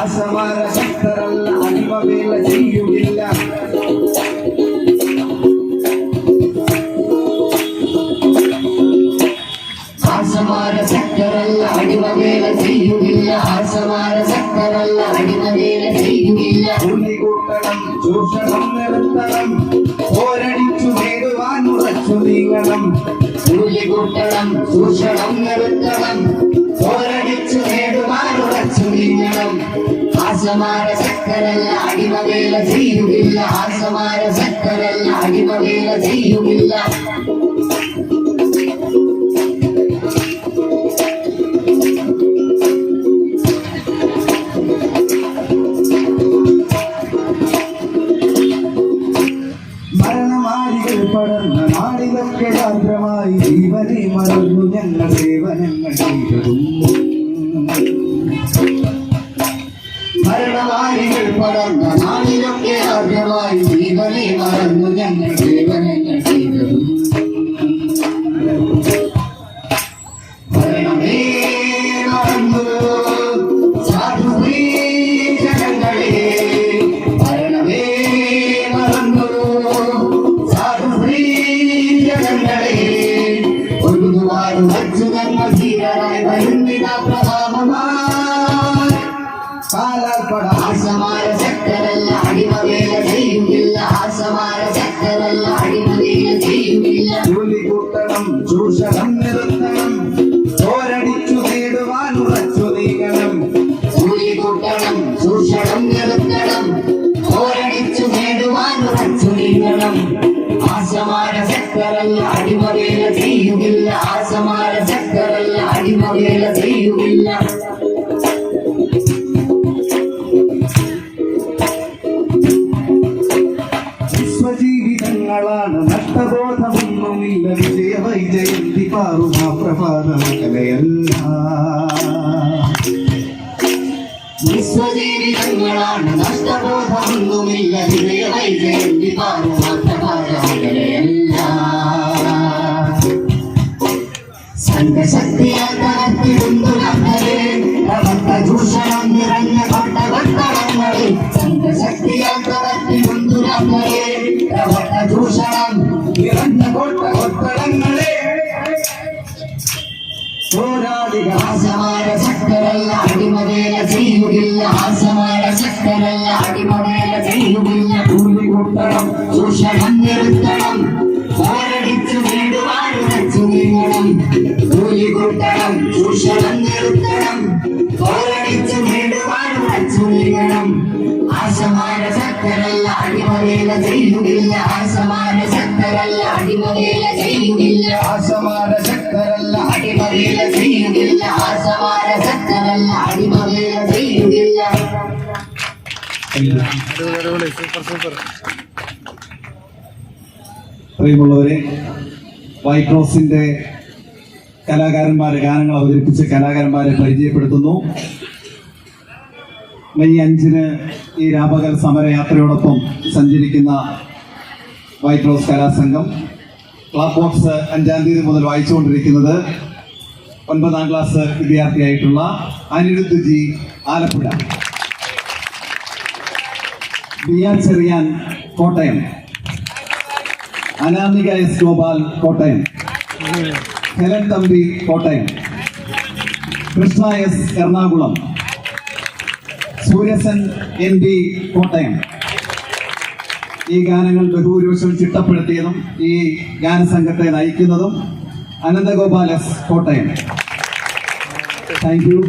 ചെയ്യുകയില്ല ആശമാര ശക്തരല്ല അടിമവേല ചെയ്യുകയില്ല ആസമാര ശക്തരല്ല അടിമവേല ചെയ്യുകില്ല ആസമാര ശക്തരല്ല അടിമവേല ചെയ്യുകില്ല ഉള്ളി കൂട്ടണം ചൂഷണം നിർത്തണം. പോരടിച്ചു നേടുവാൻ ഉറച്ചു നീങ്ങണം. കൂലി കൂട്ടണം ചൂഷണം നിർത്തണം. ആസമാര സക്കരല്ല അടിമവേല ചെയ്യുകില്ല ആസമാര സക്കരല്ല അടിമവേല ഗാത്രമായി ജീവനെ മറന്നു ഞങ്ങൾ സേവനങ്ങൾ ചെയ്തതും മരണവാരികൾ പടർന്ന നാളിലൊക്കെ ആദ്യമായി ജീവനെ മറന്നു ഞങ്ങൾ സേവനങ്ങൾ ചെയ്തതും. മരണമേ മറന്നു സാധുവേ ജനങ്ങളെ മരണമേ മറന്നു സാധുവേ ജനങ്ങളെ ഒരുപാട് വച്ചു ഞങ്ങൾ ധീരരായി വരുന്നിത കാലാൽപ്പട ആസമാര ശക്തരല്ല അടിമവേല ചെയ്യുകില്ല ആസമാര ശക്തരല്ല അടിമവേല ചെയ്യുകില്ല ജോലി കൂട്ടണം ചൂഷണം നിർത്തണം പോരടിച്ചു നേടുവാൻ ഉറച്ചു നീങ്ങണം. കൂലി കൂട്ടണം ചൂഷണം നിർത്തണം പോരടിച്ചു നേടുവാൻ ഉറച്ചു നീങ്ങണം. ആസമാര ശക്തരല്ല അടിമവേല ശക്തരല്ല ചെയ്യുകില്ല വൈജയന്തി പാറുമാ പ്രഭാതമകലയല്ല വിശ്വജീവിതങ്ങളാണ് നഷ്ടബോധമൊന്നുമില്ല വിജയ വൈജയന്തി പാറുമാത്രമാകലയല്ല സംഘശക്തിയാൽ തകർത്തിടുന്നു നമ്മളെ പ്രവർത്ത ചൂഷണം നിറഞ്ഞ കൊട്ടകൊട്ടളങ്ങളിൽ സംഘശക്തിയാൽ തകർത്തിടുന്നു നമ്മളെ പ്രവർത്ത ശക്തരല്ല അടിമവേല ചെയ്യുകില്ല. ആസമാര ശക്തരല്ല അടിമവേല ചെയ്യുകില്ല. കൂലി കൂട്ടണം ചൂഷണം നിർത്തണം. പോരടിച്ചു നേടുവാൻ ഉറച്ചു നീങ്ങണം. കൂലി കൂട്ടണം ചൂഷണം നിർത്തണം. പോരടിച്ചു നേടുവാൻ ഉറച്ചു നീങ്ങണം. ആസമാന ശക്തരല്ല അടിമവേല ചെയ്യുകില്ല. ആസമാന ശക്തരല്ല അടിമവേല ചെയ്യുകില്ല. ആശമാര ശക്തരല്ല അടിമവേല ചെയ്യുകില്ല. ആസമാന പ്രിയമുള്ളവരെ വൈറ്റ് റോസിന്റെ കലാകാരന്മാരെ ഗാനങ്ങൾ അവതരിപ്പിച്ച കലാകാരന്മാരെ പരിചയപ്പെടുത്തുന്നു. മെയ് അഞ്ചിന് ഈ രാപകൽ സമരയാത്രയോടൊപ്പം സഞ്ചരിക്കുന്ന വൈറ്റ് റോസ് കലാസംഘം ക്ലാസ് ബോക്സ് അഞ്ചാം തീയതി മുതൽ വായിച്ചുകൊണ്ടിരിക്കുന്നത് ഒൻപതാം class വിദ്യാർത്ഥിയായിട്ടുള്ള Anirudh G Alappuzha. B Cherian Kottayam. Anamika S Gopal Kottayam. Helen Thampi Kottayam. Krishna S Ernakulam. Suryasan N B Kottayam. ഈ ഗാനങ്ങൾ ബഹുഭൂരിപക്ഷം ചിട്ടപ്പെടുത്തിയതും ഈ ഗാനസംഘത്തെ നയിക്കുന്നതും Ananthagopal S Kottayam. Thank you